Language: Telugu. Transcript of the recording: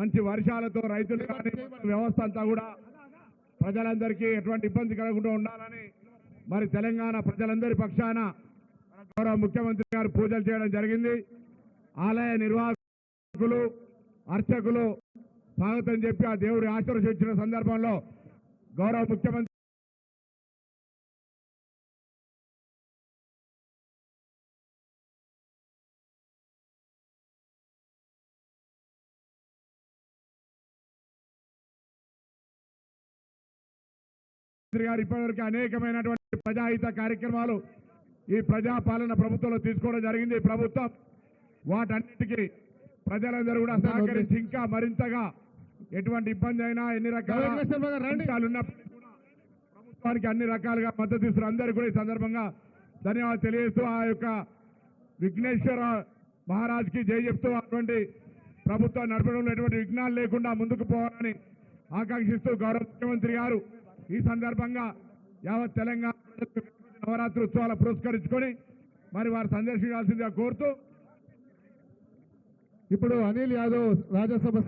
మంచి వర్షాలతో రైతులు కానీ వ్యవస్థ అంతా కూడా ప్రజలందరికీ ఎటువంటి ఇబ్బంది కలగకుండా ఉండాలని మరి తెలంగాణ ప్రజలందరి పక్షాన గౌరవ ముఖ్యమంత్రి గారు పూజలు చేయడం జరిగింది. ఆలయ నిర్వాహకులు అర్చకులు స్వాగతం చెప్పి ఆ దేవుడి ఆశీర్వదించిన సందర్భంలో గౌరవ ముఖ్యమంత్రి మంత్రి గారు ఇప్పటివరకు అనేకమైనటువంటి ప్రజాహిత కార్యక్రమాలు ఈ ప్రజాపాలన ప్రభుత్వంలో తీసుకోవడం జరిగింది. ఈ ప్రభుత్వం వాటన్నిటికీ ప్రజలందరూ కూడా సహకరించి ఇంకా మరింతగా ఎటువంటి ఇబ్బంది అయినా ఎన్ని రకాల ప్రభుత్వానికి అన్ని రకాలుగా మద్దతు ఇస్తున్న అందరికీ కూడా ఈ సందర్భంగా ధన్యవాదాలు తెలియజేస్తూ ఆ యొక్క విఘ్నేశ్వర మహారాజ్కి జై చెప్తూ అటువంటి ప్రభుత్వ నడపడంలో ఎటువంటి విఘ్నాలు లేకుండా ముందుకు పోవాలని ఆకాంక్షిస్తూ గౌరవ ముఖ్యమంత్రి గారు ఈ సందర్భంగా యావత్ తెలంగాణ నవరాత్రి ఉత్సవాలు పురస్కరించుకొని మరి వారు సందర్శించాల్సిందిగా కోరుతూ ఇప్పుడు అనిల్ యాదవ్ రాజ్యసభ